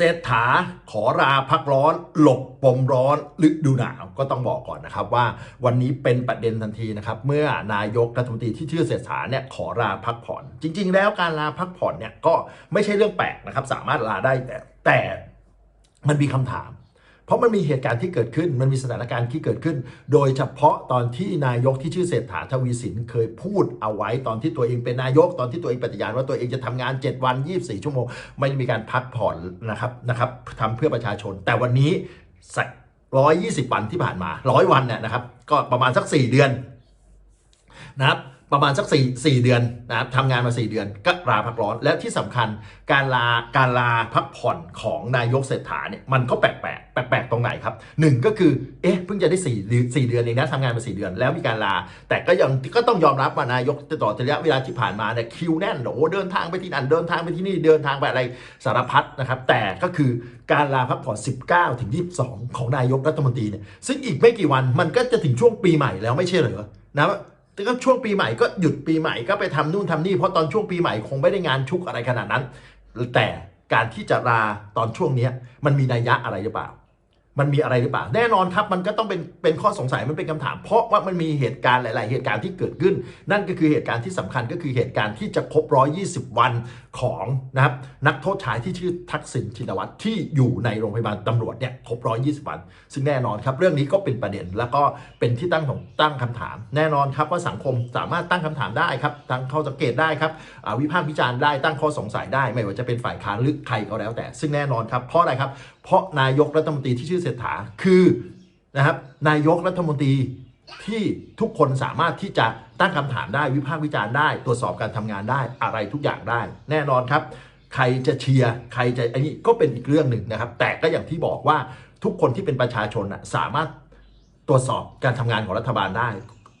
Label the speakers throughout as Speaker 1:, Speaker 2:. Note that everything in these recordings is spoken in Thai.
Speaker 1: เศรษฐาขอลาพักร้อน หลบปมร้อนฤดูหนาวก็ต้องบอกก่อนนะครับว่าวันนี้เป็นประเด็นทันทีนะครับเมื่อนายกรัฐมนตรีที่ชื่อเศรษฐาเนี่ยขอลาพักผ่อน จริง ๆ แล้วการลาพักผ่อนเนี่ยก็ไม่ใช่เรื่องแปลกนะครับสามารถลาได้แต่แต่มันมีคำถาม เพราะมันมีเหตุการณ์ที่เกิดขึ้น มันมีสถานการณ์ที่เกิดขึ้น โดยเฉพาะตอนที่นายกที่ชื่อเศรษฐาทวีสินเคยพูดเอาไว้ตอนที่ตัวเองเป็นนายกตอนที่ตัวเองปฏิญาณว่าตัวเองจะทำงาน 7 วัน 24 ชั่วโมง ไม่มีการพักผ่อนนะครับนะครับทำเพื่อประชาชน แต่วันนี้ร้อยยี่สิบวันที่ผ่านมาร้อยวันเนี่ยนะครับ ก็ประมาณสัก4เดือนนะครับ ประมาณสัก4 4เดือนนะครับทำงานมา 4 เดือนก็ลาพักร้อน และที่สำคัญการลาการลาพักผ่อนของนายกเศรษฐาเนี่ยมันก็แปลกแปลกแปลกตรงไหนครับหนึ่งก็คือเอ๊ะเพิ่งจะได้4เดือน4เดือนเองนะทำงานมา 4 เดือน แล้วมีการลา แต่ก็ยังก็ต้องยอมรับว่านายกตลอดระยะเวลาที่ผ่านมาเนี่ยคิวแน่นโอ้เดินทางไปที่นั่นเดินทางไปที่นี่เดินทางไปอะไรสารพัดนะครับแต่ก็คือการลาพักผ่อน 19ถึง22 ของนายกรัฐมนตรีเนี่ยซึ่งอีกไม่กี่วันมันก็จะถึงช่วงปีใหม่แล้วไม่ใช่เหรอนะ แต่ก็ช่วงปีใหม่ก็หยุดปีใหม่ก็ไปทำนู่นทำนี่เพราะตอนช่วงปีใหม่คงไม่ได้งานชุกอะไรขนาดนั้น แต่การที่จะลาตอนช่วงเนี้มันมีนัยยะอะไรหรือเปล่า มันมีอะไรหรือเปล่า แน่นอนครับ มันก็ต้องเป็นเป็นข้อสงสัยมันเป็นคำถาม เพราะว่ามันมีเหตุการณ์หลาย ๆ เหตุการณ์ที่เกิดขึ้น นั่นก็คือเหตุการณ์ที่สำคัญก็คือเหตุการณ์ที่จะครบ120วัน ของนะครับนักโทษชายที่ชื่อทักษิณชินวัตรที่อยู่ในโรงพยาบาลตำรวจเนี่ยครบ 120 วัน ซึ่งแน่นอนครับ เรื่องนี้ก็เป็นประเด็นแล้วก็เป็นที่ตั้งของตั้งคำถาม แน่นอนครับว่าสังคมสามารถตั้งคำถามได้ครับตั้งข้อสังเกตได้ครับวิพากษ์วิจารณ์ได้ตั้งข้อสงสัยได้ ไม่ว่าจะเป็นฝ่ายค้านหรือใครก็แล้วแต่ ซึ่งแน่นอนครับเพราะอะไรครับ เพราะนายกรัฐมนตรีที่ชื่อเศรษฐาคือนะครับนายกรัฐมนตรี ที่ทุกคนสามารถที่จะตั้งคำถามได้วิพากษ์วิจารณ์ได้ ตรวจสอบการทำงานได้อะไรทุกอย่างได้ แน่นอนครับ ใครจะเชียร์ใครจะอันนี้ก็เป็นอีกเรื่องหนึ่งนะครับ แต่ก็อย่างที่บอกว่าทุกคนที่เป็นประชาชนนะสามารถตรวจสอบการทำงานของรัฐบาลได้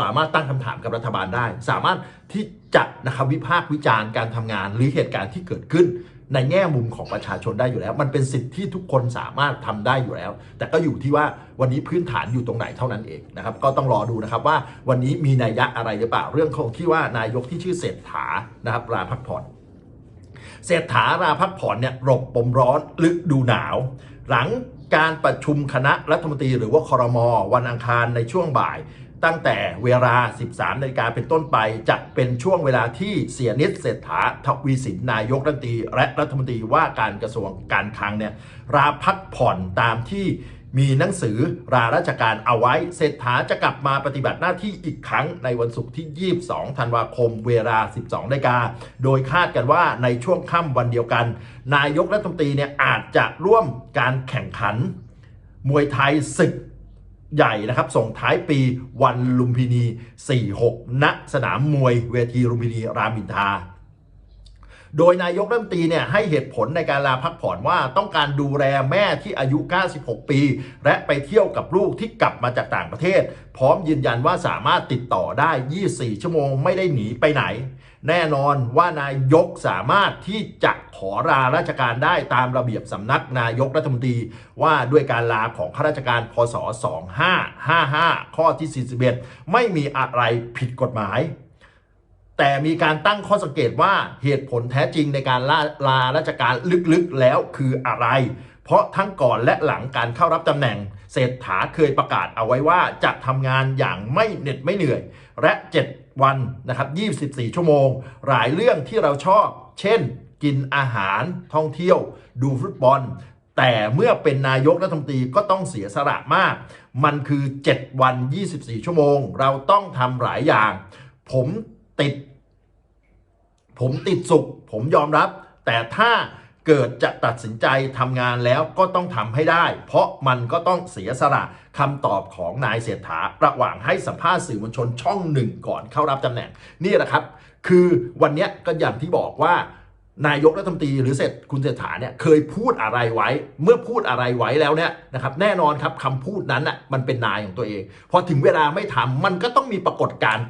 Speaker 1: สามารถตั้งคำถามกับรัฐบาลได้ สามารถที่จะนะครับวิพากษ์วิจารณ์การทำงานหรือเหตุการณ์ที่เกิดขึ้น ในแง่มุมของประชาชนได้อยู่แล้ว มันเป็นสิทธิที่ทุกคนสามารถทำได้อยู่แล้ว แต่ก็อยู่ที่ว่าวันนี้พื้นฐานอยู่ตรงไหนเท่านั้นเองนะครับก็ต้องรอดูนะครับว่าวันนี้มีนัยยะอะไรหรือเปล่าเรื่องของที่ว่านายกที่ชื่อเศรษฐานะครับลาพักผ่อนเศรษฐาลาพักผ่อนเนี่ยหลบปมร้อนฤดูหนาว หลังการประชุมคณะรัฐมนตรีหรือว่าคอรมอวันอังคารในช่วงบ่าย ตั้งแต่เวลา 13นาฬิกาเป็นต้นไป จะเป็นช่วงเวลาที่เสียนิดเศรษฐาทวีสินนายกรัฐมนตรีและรัฐมนตรีว่าการกระทรวงการคลังเนี่ยลาพักผ่อนตามที่มีหนังสือลาราชการเอาไว้ เศรษฐาจะกลับมาปฏิบัติหน้าที่อีกครั้งในวันศุกร์ที่ 22 ธันวาคม เวลา 12นาฬิกา โดยคาดกันว่าในช่วงค่ำวันเดียวกัน นายกรัฐมนตรีเนี่ยอาจจะร่วมการแข่งขัน มวยไทยศึก ใหญ่นะครับ ส่งท้ายปีวันลุมพินี 46 ณ สนามมวยเวทีลุมพินี รามอินทรา โดยนายกรัฐมนตรีเนี่ยให้เหตุผลในการลาพักผ่อนว่าต้องการดูแลแม่ที่อายุ 96 ปี และไปเที่ยวกับลูกที่กลับมาจากต่างประเทศ พร้อมยืนยันว่าสามารถติดต่อได้ 24 ชั่วโมงไม่ได้หนีไปไหน แน่นอนว่านายกสามารถที่จะขอลาราชการได้ตามระเบียบสำนักนายกรัฐมนตรีว่าด้วยการลาของข้าราชการพศ 2555 ข้อที่ 41 ไม่มีอะไรผิดกฎหมาย แต่มีการตั้งข้อสังเกตว่าเหตุผลแท้จริงในการลาลาราชการลึกๆแล้วคืออะไร เพราะทั้งก่อนและหลังการเข้ารับตำแหน่งเศรษฐาเคยประกาศเอาไว้ว่าจะทำงานอย่างไม่เหน็ดไม่เหนื่อย และ 7 วันนะครับ 24 ชั่วโมง หลายเรื่องที่เราชอบ เช่น กินอาหาร ท่องเที่ยว ดูฟุตบอล แต่เมื่อเป็นนายกรัฐมนตรีก็ต้องเสียสละมาก มันคือ 7 วัน 24 ชั่วโมง เราต้องทำหลายอย่าง ผมติด ผมติดสุข ผมยอมรับ แต่ถ้าเกิดจะตัดสินใจทำงานแล้วก็ต้องทำให้ได้ เพราะมันก็ต้องเสียสละคำตอบของนายเศรษฐาระหว่างให้สัมภาษณ์สื่อมวลชนช่องหนึ่งก่อนเข้ารับตำแหน่ง นี่แหละครับ คือวันนี้ก็อย่างที่บอกว่านายกรัฐมนตรีหรือเศรษฐคุณเศรษฐาเนี่ยเคยพูดอะไรไว้ เมื่อพูดอะไรไว้แล้วเนี่ยนะครับแน่นอนครับคำพูดนั้นอะมันเป็นนายของตัวเองพอถึงเวลาไม่ทำมันก็ต้องมีปรากฏการณ์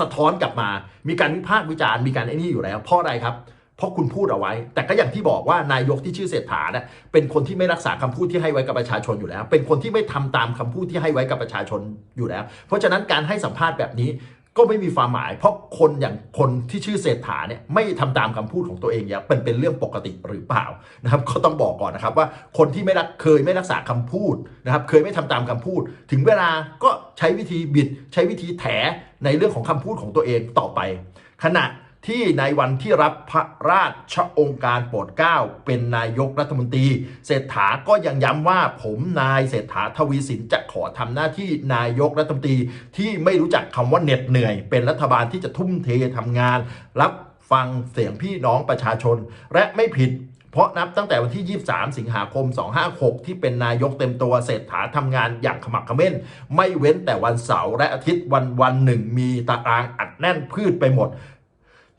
Speaker 1: สะท้อนกลับมา มีการวิพากษ์วิจารณ์มีการไอ้นี่อยู่แล้ว เพราะอะไรครับ เพราะคุณพูดเอาไว้ แต่ก็อย่างที่บอกว่านายกที่ชื่อเศรษฐาเนี่ยเป็นคนที่ไม่รักษาคำพูดที่ให้ไว้กับประชาชนอยู่แล้ว เป็นคนที่ไม่ทำตามคำพูดที่ให้ไว้กับประชาชนอยู่แล้ว เพราะฉะนั้นการให้สัมภาษณ์แบบนี้ก็ไม่มีความหมาย เพราะคนอย่างคนที่ชื่อเศรษฐาเนี่ยไม่ทำตามคำพูดของตัวเองเนี่ยเป็นเป็นเรื่องปกติหรือเปล่านะครับก็ต้องบอกก่อนนะครับว่าคนที่ไม่รักเคยไม่รักษาคำพูดนะครับเคยไม่ทำตามคำพูด ถึงเวลาก็ ใช้วิธีบิด ใช้วิธีแถในเรื่องของคำพูดของตัวเองต่อไป ขณะที่ในวันที่รับพระราชองค์การโปรดเกล้าเป็นนายกรัฐมนตรี เศรษฐาก็ยังย้ำว่าผมนายเศรษฐาทวีสินจะขอทำหน้าที่นายกรัฐมนตรีที่ไม่รู้จักคำว่าเหน็ดเหนื่อย เป็นรัฐบาลที่จะทุ่มเททำงาน รับฟังเสียงพี่น้องประชาชน และไม่ผิด เพราะนับตั้งแต่วันที่ 23 สิงหาคม 256 ที่เป็นนายกเต็มตัวเศรษฐาทำงานอย่างขมักขม้น ไม่เว้นแต่วันเสาร์และอาทิตย์วันวันหนึ่งมีตารางอัดแน่นพืชไปหมด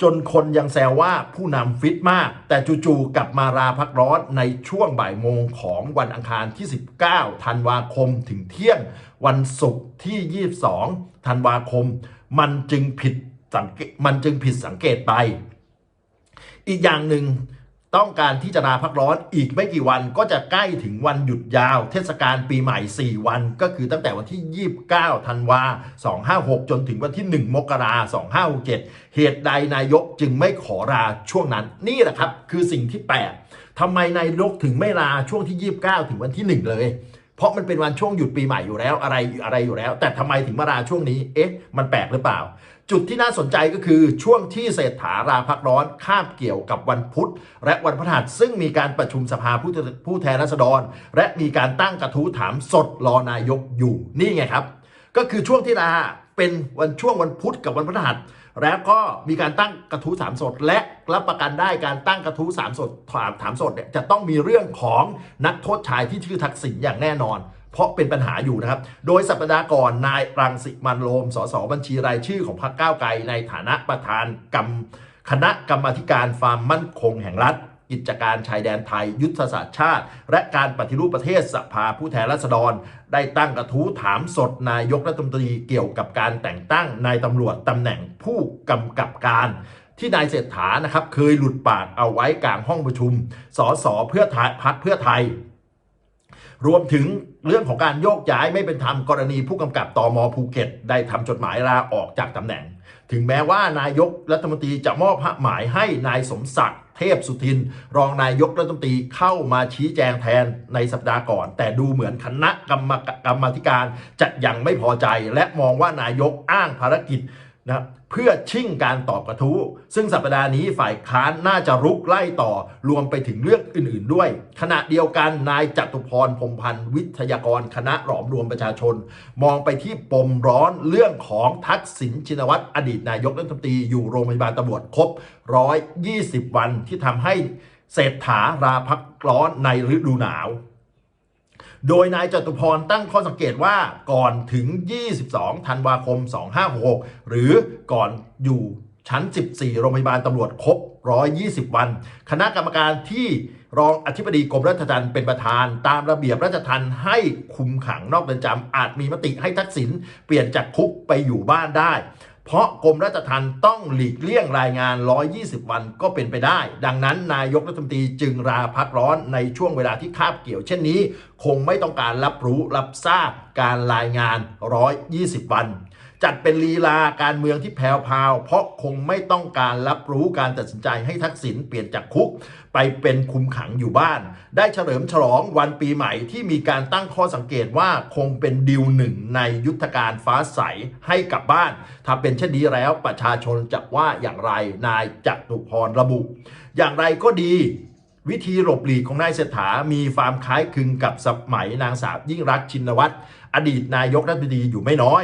Speaker 1: จนคนยังแซวว่าผู้นำฟิตมาก แต่จู่ๆกลับมาราพักร้อนในช่วงบ่ายโมงของวันอังคารที่ 19 ธันวาคมถึงเที่ยง วันศุกร์ที่ 22 ธันวาคม มันจึงผิดสังเกตมันจึงผิดสังเกตไป อีกอย่างหนึ่ง ต้องการที่จะลาพักร้อนอีกไม่กี่วันก็จะใกล้ถึงวันหยุดยาว เทศกาลปีใหม่ 4 วัน ก็คือตั้งแต่วันที่ 29ธันวา256 จนถึงวันที่ 1 มกรา2567 เหตุใดนายกจึงไม่ขอลาช่วงนั้น นี่แหละครับ คือสิ่งที่แปลกทำไมนายกถึงไม่ลาช่วงที่ 29 ถึงวันที่ 1 เลยเพราะมันเป็นวันช่วงหยุดปีใหม่อยู่แล้วอะไรอะไรอยู่แล้ว แต่ทำไมถึงมาลาช่วงนี้ เอ๊ะ มันแปลกหรือเปล่า จุดที่น่าสนใจก็คือช่วงที่เศรษฐาราพักร้อนคาบเกี่ยวกับวันพุธ และวันพฤหัสซึ่งมีการประชุมสภาผู้ผู้แทนราษฎร และมีการตั้งกระทู้ถามสดรอนายกอยู่นี่ไงครับ ก็คือช่วงที่ลาเป็นวันช่วงวันพุธกับวันพฤหัสแล้วก็มีการตั้งกระทู้ถามสด และรับประกันได้การตั้งกระทู้ถามสดถามถามสดเนี่ยจะต้องมีเรื่องของนักโทษชายที่ชื่อทักษิณอย่างแน่นอน เพราะเป็นปัญหาอยู่นะครับ โดยสัปดาห์ก่อนนายรังสิมันโรมสสบัญชีรายชื่อของพรรคก้าวไกล ในฐานะประธานกรรมคณะกรรมธิการความมั่นคงแห่งรัฐกิจการชายแดนไทย ยุทธศาสตร์ชาติ และการปฏิรูปประเทศสภาผู้แทนราษฎร ได้ตั้งกระทู้ถามสดนายกรัฐมนตรีเกี่ยวกับการแต่งตั้งนายตำรวจตำแหน่งผู้กำกับการ ที่นายเศรษฐานะครับเคยหลุดปากเอาไว้กลางห้องประชุมสสเพื่อไทยพักเพื่อไทย รวมถึงเรื่องของการโยกย้ายไม่เป็นธรรมกรณีผู้กำกับตอมภูเก็ต ได้ทำจดหมายลาออกจากตำแหน่ง ถึงแม้ว่านายกรัฐมนตรีจะมอบหมายให้นายสมศักดิ์เทพสุทิน รองนายกรัฐมนตรีเข้ามาชี้แจงแทนในสัปดาห์ก่อน แต่ดูเหมือนคณะกรรมกรรมธิการจะยังไม่พอใจ และมองว่านายกอ้างภารกิจ นะเพื่อชิ่งการตอบกระทู้ ซึ่งสัปดาห์นี้ฝ่ายค้านน่าจะรุกไล่ต่อรวมไปถึงเรื่องอื่นๆด้วย ขณะเดียวกันนายจตุพรพรมพันธ์วิทยากรคณะหลอมรวมประชาชน มองไปที่ปมร้อนเรื่องของทักษิณชินวัตรอดีตนายกรัฐมนตรีอยู่โรงพยาบาลตำรวจครบ 120 วันที่ทำให้เศรษฐาราพักร้อนในฤดูหนาว โดยนายจตุพรตั้งข้อสังเกตว่าก่อนถึง 22 ธันวาคม 2566 หรือก่อนอยู่ชั้น 14 โรงพยาบาลตำรวจครบ 120 วัน คณะกรรมการที่รองอธิบดีกรมราชทัณฑ์เป็นประธาน ตามระเบียบราชทัณฑ์ให้คุมขังนอกเรือนจำอาจมีมติให้ทักษิณเปลี่ยนจากคุกไปอยู่บ้านได้ เพราะกรมราชทัณฑ์ต้องหลีกเลี่ยงรายงาน 120 วันก็เป็นไปได้ ดังนั้นนายกรัฐมนตรีจึงราพักร้อนในช่วงเวลาที่คาบเกี่ยวเช่นนี้ คงไม่ต้องการรับรู้รับทราบการรายงาน 120 วัน จัดเป็นลีลาการเมืองที่แผ่วๆเพราะคงไม่ต้องการรับรู้การตัดสินใจให้ทักษิณเปลี่ยนจากคุก ไปเป็นคุมขังอยู่บ้าน ได้เฉลิมฉลองวันปีใหม่ที่มีการตั้งข้อสังเกตว่าคงเป็นดิวหนึ่งในยุทธการฟ้าใสให้กลับบ้าน ถ้าเป็นเช่นนี้แล้วประชาชนจะว่าอย่างไรนายจตุพรระบุ อย่างไรก็ดีวิธีหลบหลีกของนายเศรษฐา มีความคล้ายคลึงกับสมัยนางสาวยิ่งรักชินวัตร อดีตนายกรัฐมนตรีอยู่ไม่น้อย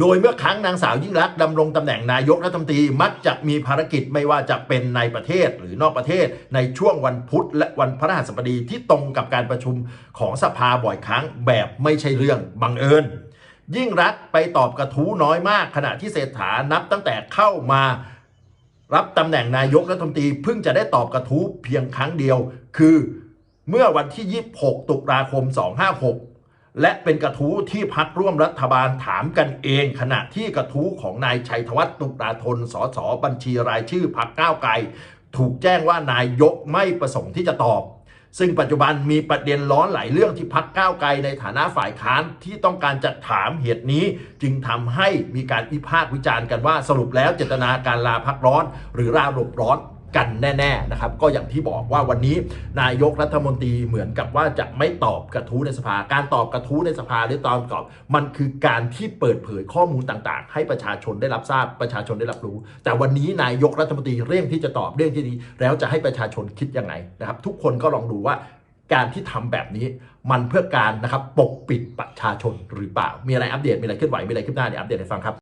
Speaker 1: โดยเมื่อครั้งนางสาวยิ่งรักษณ์ดำรงตำแหน่งนายกรัฐมนตรีมักจะมีภารกิจไม่ว่าจะเป็นในประเทศหรือนอกประเทศ ในช่วงวันพุธและวันพฤหัสบดีที่ตรงกับการประชุมของสภาบ่อยครั้งแบบไม่ใช่เรื่องบังเอิญ ยิ่งรักไปตอบกระทู้น้อยมาก ขณะที่เศรษฐานับตั้งแต่เข้ามารับตำแหน่งนายกรัฐมนตรีเพิ่งจะได้ตอบกระทู้เพียงครั้งเดียว คือเมื่อวันที่ 26 ตุลาคม 256 และเป็นกระทู้ที่พักร่วมรัฐบาลถามกันเอง ขณะที่กระทู้ของนายชัยธวัฒน์ตุลาธนสสบัญชีรายชื่อพักก้าวไกล ถูกแจ้งว่านายกไม่ประสงค์ที่จะตอบ ซึ่งปัจจุบันมีประเด็นร้อนหลายเรื่องที่พักก้าวไกลในฐานะฝ่ายค้านที่ต้องการจะถามเหตุนี้ จึงทำให้มีการวิพากษ์วิจารณ์กันว่าสรุปแล้วเจตนาการลาพักร้อน หรือลาหลบร้อน กันแน่ๆนะครับก็อย่างที่บอกว่าวันนี้นายกรัฐมนตรีเหมือนกับว่าจะไม่ตอบกระทู้ในสภา การตอบกระทู้ในสภาหรือตอนตอบ มันคือการที่เปิดเผยข้อมูลต่างๆ ให้ประชาชนได้รับทราบประชาชนได้รับรู้ แต่วันนี้นายกรัฐมนตรีเร่งที่จะตอบเรื่องที่นี้แล้วจะให้ประชาชนคิดยังไงนะครับ ทุกคนก็ลองดูว่าการที่ทำแบบนี้มันเพื่อการนะครับปกปิดประชาชนหรือเปล่า มีอะไรอัปเดตมีอะไรเคลื่อนไหวมีอะไรขึ้นหน้าเดี๋ยวอัปเดตให้ฟังครับ